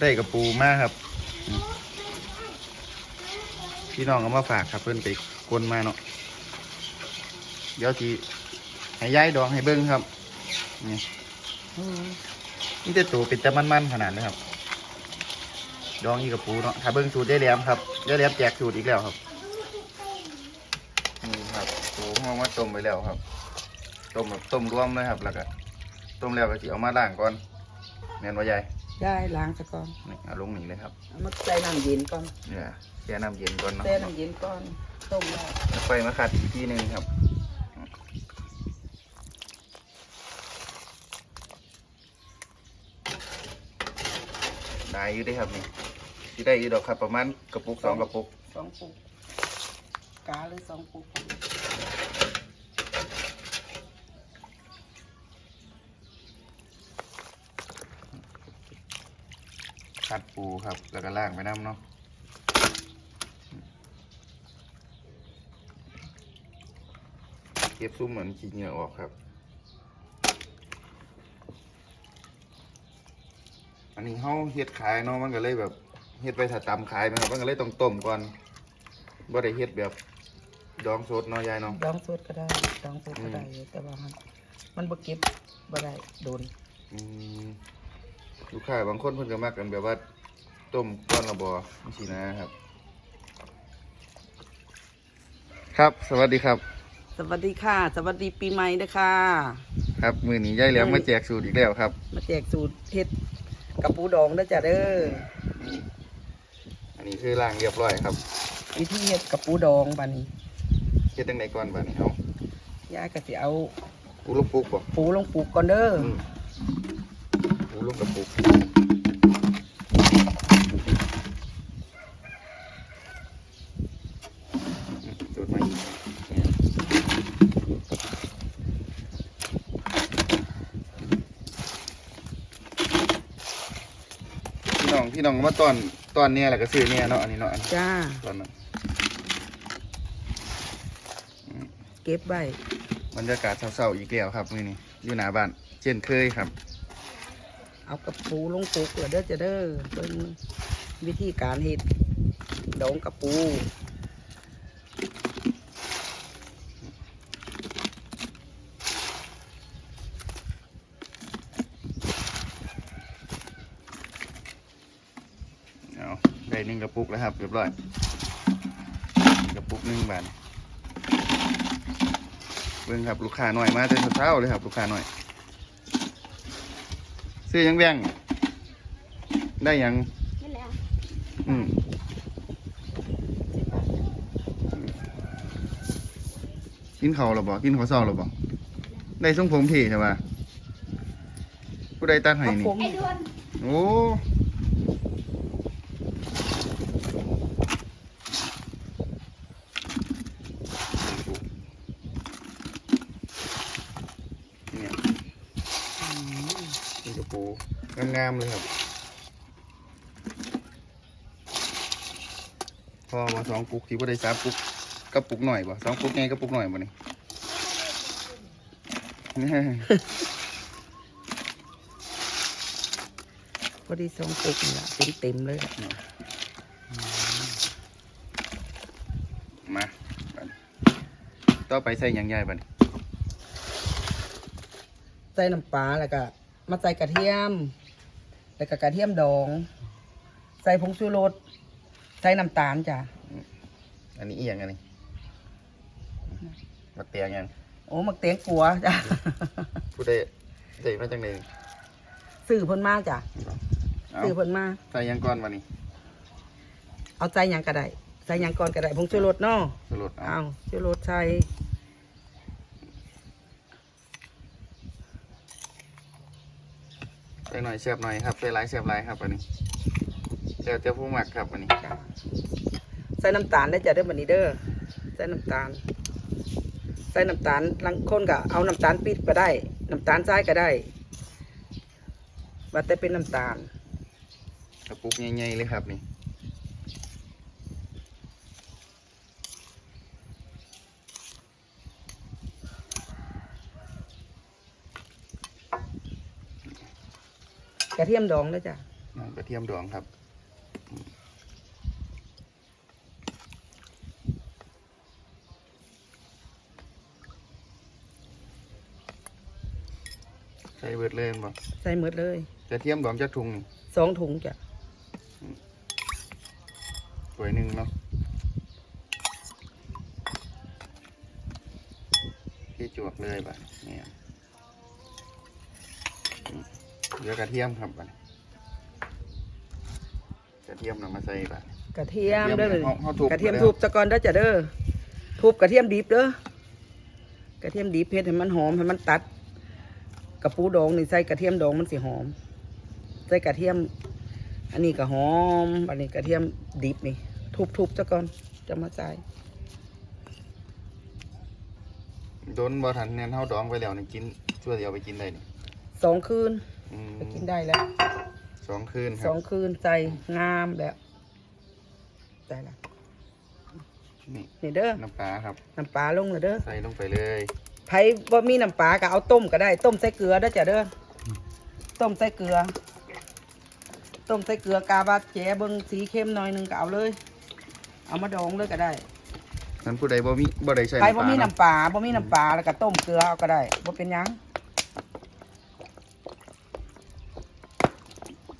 ได้กระปูมากครับ พี่น้องเอามาฝากครับ เพื่อนไปกลมาเนาะเดี๋ยวทีให้ย้ายดองให้เบิ้งครับ นี่นี่จะตัวเป็นจะมันๆขนาดนี้ครับ ดองอีกกระปูเนาะถ้าเบิ้งสูตรได้แหลมครับได้แหลมแจกสูตรอีกแล้วครับนี่ครับโอ้ห้องว่าต้มไปแล้วครับต้มแบบต้มรวมเลยครับ แล้วก็ต้มแล้วก็สิเอามาล้างก่อนแม่นว่าใหญ่ ได้ล้างซะก่อนนี่เอาลงนี่เลยครับเอามาใส่น้ำเย็นก่อนเนี่ยแช่น้ำเย็นก่อนเนาะใส่น้ำเย็นก่อนต้มแล้วแล้วค่อยมาขัดอีกทีหนึ่งครับได้อยู่ได้ครับนี่ที่ได้อยู่ดอกครับประมาณกระปุกสองกระปุกสองปุกกาหรือสองปุก ขัดปูครับ แล้วก็ล่างไปน้ำเนาะเก็บซุ่มเหมือนขี้เหงื่อออกครับ อันนี้เขาเฮ็ดขายเนาะมันก็เลยแบบเฮ็ดไปถ้าตำขายนะครับมันก็เลยต้องต้มก่อนบ่ได้เฮ็ดแบบดองสดเนาะยายเนาะดองสดก็ได้ดองสดก็ได้อยู่แต่ว่ามันมันบ่เก็บบ่ได้โดน อืม ลูกค้าบางคนเพิ่นก็มักกันแบบว่า ต้มก้อนละบ่จังซี่นะครับ ครับ สวัสดีครับ สวัสดีค่ะ สวัสดีปีใหม่ด้วยค่ะครับ มือนี้ยายแหลมมาแจกสูตรอีกแล้วครับ มาแจกสูตรเฮ็ดกับปูดองเด้อจ้ะเด้ออันนี้คือล้างเรียบร้อยครับวิธีเฮ็ดกับปูดองบัดนี้เฮ็ดจังไดก่อนบัดนี้เฮายายก็สิเอาปูลูกปุกบ่ปูลงปลูกก่อนเด้ออืม ปูลูกกระปุกพี่น้องพี่น้องมาตอนตอนเนี้ยแหละก็ซื้อเนี่ยเนาะอันนี้เนาะอันนี้จ้า ตอนนั้นเก็บไว้บรรยากาศเศร้าๆอีกแล้วครับมื้อนี้อยู่หน้าบ้านเช่นเคยครับ เอากับปูลงปลูกแล้วเด้อจะเด้อเบิ่งวิธีการเฮ็ดดองกับปูเอาได้หนึ่งกระปุกแล้วครับเรียบร้อยกระปุกหนึ่งบาทเบิ่งครับลูกค้าหน่อยมาแต่เช้าเลยครับลูกค้าหน่อย ซื้อยังแบ่งได้ยังนี่แหละอืมกินเขาวหรอบอกินข้าวเศร้าหรอบอกได้ทรงผมพี่ใช่ปะผู้ใดตัดให้นี่ผมไอ้ดวน โอ้เนี่ย นี่กระปูงามๆเลยครับพอมาสองปุกที่ว่าได้สามปุกกระปุกหน่อยบ่สองปุกไงกระปุกหน่อยบ่นี่พอดีสองปลูกนี่ล่ะเต็มเต็มๆเลยล่ะมาบัดต่อไปใส่หยังใหญ่บัดนี้ใส่น้ำปลาแล้วก็ มาใส่กระเทียม แล้วก็กระเทียมดอง ใส่ผงชูรส ใส่น้ำตาลจ้ะ อันนี้เอียงอันนี้มาเตียงยังโอ้มักเตียงกัวจ้ะผู้ได้ได้มาจังเลยซื้อเพิ่นมาจ้ะเอาซื้อเพิ่นมาใส่หยังก่อนวันนี้เอาใส่หยังก็ได้ใส่หยังก่อนก็ได้ผงชูรสเนาะสรุปเอาเอาชูรสใส่ ส่หน่อยเสียบหน่อยครับใส่หลายเสียบหลายครับอันนี้เจ้าเจ้าผู้หมักครับอันนี้จ้ะใส่น้ำตาลได้จ้ะเด้อบัดนี้เด้อใส่น้ำตาล ใส่น้ำตาลลังคนก็เอาน้ำตาลปิดก็ได้น้ำตาลทรายก็ได้ว่าแต่เป็นน้ำตาลกระปุกใหญ่ๆเลยครับนี่ กระเทียมดองด้วยจ้ะน้ำกระเทียมดองครับใส่เบิดเลยบ่ใส่หมดเลยกระเทียมดองจักถุงนี่สองถุงจ้ะถ้วยหนึ่งเนาะที่จวกเลยบ่ะเนี่ยอืม เหลือกระเทียมครับบ่ะกระเทียมนำมาใส่บ่ะกระเทียมเด้อเฮาเฮาทุบ กระเทียมไปแล้วทุบตะกอนเด้อจ้ะเด้อทุบกระเทียมดิบเด้อกระเทียมดิบเฮ็ดให้มันหอมให้มันตัดกระปูดองนี่ใส่กระเทียมดองมันสิหอม ใส่กระเทียม อันนี้ก็หอม อันนี้กระเทียมดิบนี่ ทุบๆตะกอนจะมาใส่โดนบ่ทันเนี่ยเฮาดองไปแล้วนี่กินช่วยเดียวไปกินได้นี่สองคืน อืมก็กินได้แล้วสองคืนคสรัอบงคืนใส่งามแล้วได้ละนี่นี่เด้อน้ำปลาครับ น้ำปลาลงเลยเด้อใส่ลงไปเลย ไผบ่มีน้ำปลาก็เอาต้มก็ได้ ต้มใส่เกลือเด้อจ้ะเด้ออต้มใส่เกลือ ต้มใส่เกลือกาบาแจเบิ่งสีเข้มหน่อยหนึงก็เอาเลย เอามาดองเลยก็ได้ นั้นผู้ใดบ่มีบ่ได้ใส่ใครน้ำปบ่ลามีเนาะน้ำปลาบ่มีน้ำปลาแล้วก็ต้มเกลือเอาก็ได้บ่เป็นหยัง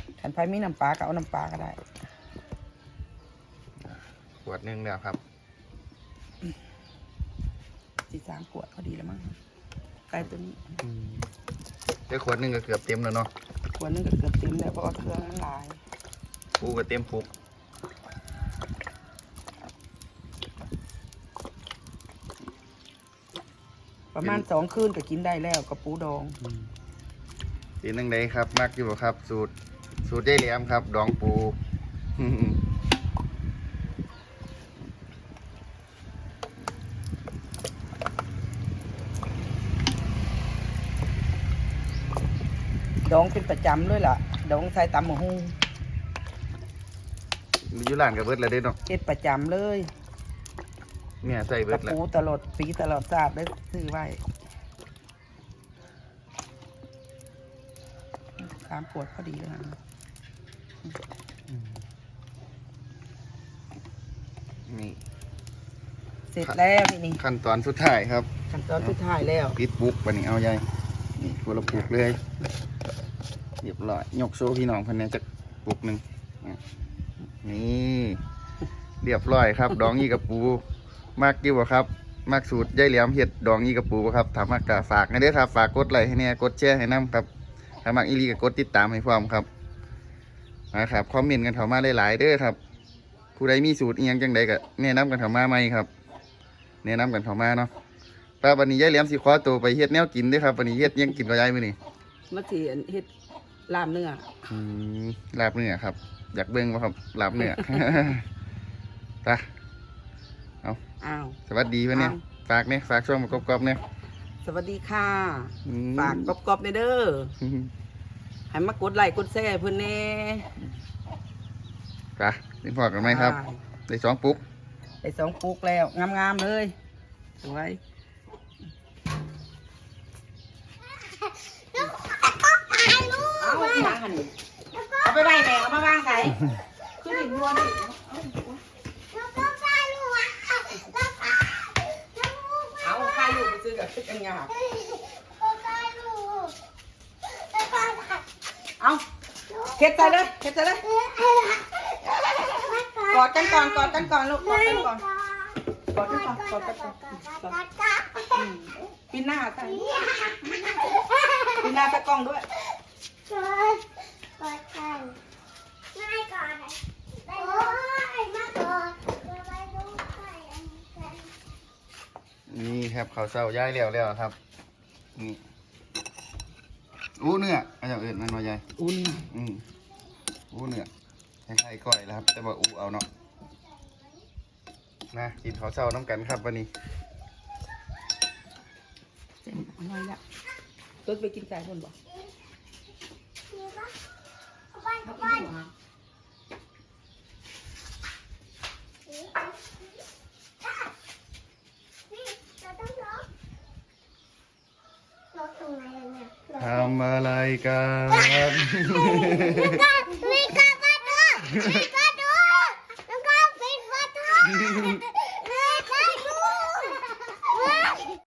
คัน ไผมีน้ำปลาก็เอาน้ำปลาก็ได้ขวดหนึงแล้วครับสิสามขวดพอดีแล้วมั้งไก่ตัวนี้เดี๋ยวขวดหนึงก็เกือบเต็มแล้วเนาะขวดนึงก็เกือบเต็มแล้วเพราะว่าเครื่องมันหลายปูก็เต็มปุกประมาณสองคืนก็กินได้แล้วกับปูดองเป็นจังไดครับมักอยู่บ่ครับ สูตร สูตรยายแหลมครับ ดองปูดองเป็นประจำเลยล่ะ ดองใส่ตำหมูฮูอยู่ร้านก็เบิดแล้วเด้เนาะเจ็ดประจำเลยเนี่ยใส่เบิกดระแล้วปูตลอดปีตลอดชาติได้ซื้อไว้สามขวดพอดีแล้วนะ นี่ เสร็จแล้วทีนี้ขั้นตอนสุดท้ายครับ ขั้นตอนสุดท้ายแล้วปิดปุกบัดนี้เอาใหญ่นี่กูละปุกเลยเรียบร้อยยกโซ่พี่น้องคนนี้จะปุกหนึ่งอะนี่เรียบร้อยครับ ดองอีกับปูมากอยู่บ่ครับมากสูตรยายเหลี่ยมเห็ดดองอีกับปูบ่ครับถามมากกะฝากนะเด้อครับ ฝากกดไลค์ให้แน่กดแชร์ให้น้ำครับถ้ามากอีหลีก็กดติดตามให้พร้อมครับ นะครับคอมเมนต์กันเข้ามาหลายๆเด้อครับ ผู้ใดมีสูตรอีหยังจังใดก็แนะนำกันเข้ามาไหมครับ แนะนำกันเข้ามาเนาะป้าวันนี้ยายเหลี่ยมสิขอตัวไปเฮ็ดแนวกินเด้วยครับวันนี้เฮ็ดหยังกินกับยายมื้อนี้มาสีเฮ็ดลาบเนื้ออืมลาบเนื้อครับ อยากเบิ่งบ่ครับลาบเนื้อไปอ้าวสวัสดีเพิ่นเนี่ยอ้าวฝากเนี่ยฝากช่วงมากรอบๆเนี่ยสวัสดีค่ะอืมฝากกรอบๆในอยเด้อ ให้มากดไลค์กดแชร์เพื่อนแน่ไปเป็นพอกันไหมครับอ่าได้สองปุ๊กได้สองปุกแล้ว งามๆเลย สวย เอาไปวางหันนี่เอาไปไว้ไหนเอามาวางใส่ขึ้นหินรัวนี่เอาข้าอยู่ไปซื้อกับตึกอันยาเอา เข็ดใจเลยเข็ดใจเลยกอดกันก่อนกอดกันก่อนลูกกอดกันก่อนกอดกันก่อนกอดกันก่อนอืมปีนหน้าใส่ปีนหน้าใส่กล้องด้วยนี่ครับเขาวเช้าย่ายแล้วแล้วครับนี่ อู้เนื้อเอาอย่างอื่นมันมายายอุ่นอืมอู้เนื้อคล้ายๆก้อยแล้วครับ แต่ว่าอู้เอาเนาะนะกินข้าวเช้าน้ำกันครับวันนี้เจ็บอร่อยละต้นไปกินไก่คนบ Assalamualaikum.